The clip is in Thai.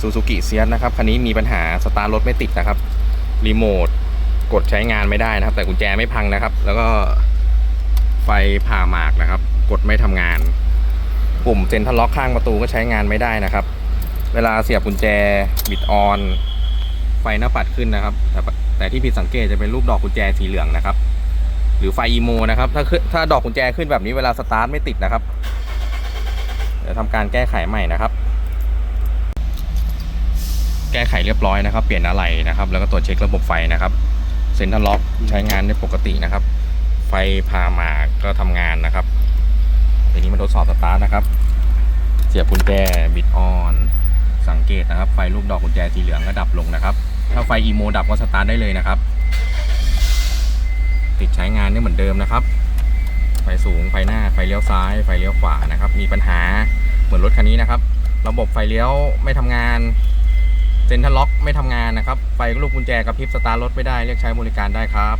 ซูซูกิเซียสนะครับ คันนี้มีปัญหาสตาร์ทรถไม่ติดนะครับ รีโมทกดใช้งานไม่ได้นะครับ แต่กุญแจไม่พังนะครับ แล้วก็ไฟผ่าหมากนะครับ กดไม่ทำงาน ปุ่มเซ็นทรัลล็อกข้างประตูก็ใช้งานไม่ได้นะครับ เวลาเสียบกุญแจบิดออน ไฟหน้าปัดขึ้นนะครับ แต่แต่ที่ผิดสังเกตจะเป็นรูปดอกกุญแจสีเหลืองนะครับ หรือไฟอีโมนะครับ ถ้าถ้าดอกกุญแจขึ้นแบบนี้เวลาสตาร์ทไม่ติดนะครับ เดี๋ยวทำการแก้ไขใหม่นะครับ แก้ไขเรียบร้อยนะครับ เปลี่ยนอะไรนะครับ แล้วก็ตรวจเช็คระบบไฟนะครับเซ็นทรัลล็อกใช้งานได้ปกตินะครับ ไฟพามาก็ทำงานนะครับทีนี้มาทดสอบสตาร์ทนะครับ เสียบกุญแจบิดออน สังเกตนะครับ ไฟรูปดอกกุญแจสีเหลืองก็ดับลงนะครับ ถ้าไฟอีโมดับก็สตาร์ทได้เลยนะครับ ติดใช้งานได้เหมือนเดิมนะครับ ไฟสูงไฟหน้า เลี้ยวซ้าย ไฟเลี้ยวขวานะครับ มีปัญหาเหมือนรถคันนี้นะครับ ระบบไฟเลี้ยวไม่ทำงาน เซ็นทรัลล็อกไม่ทำงานนะครับ ไฟลูกกุญแจกระพริบสตาร์ทรถไม่ได้ เรียกใช้บริการได้ครับ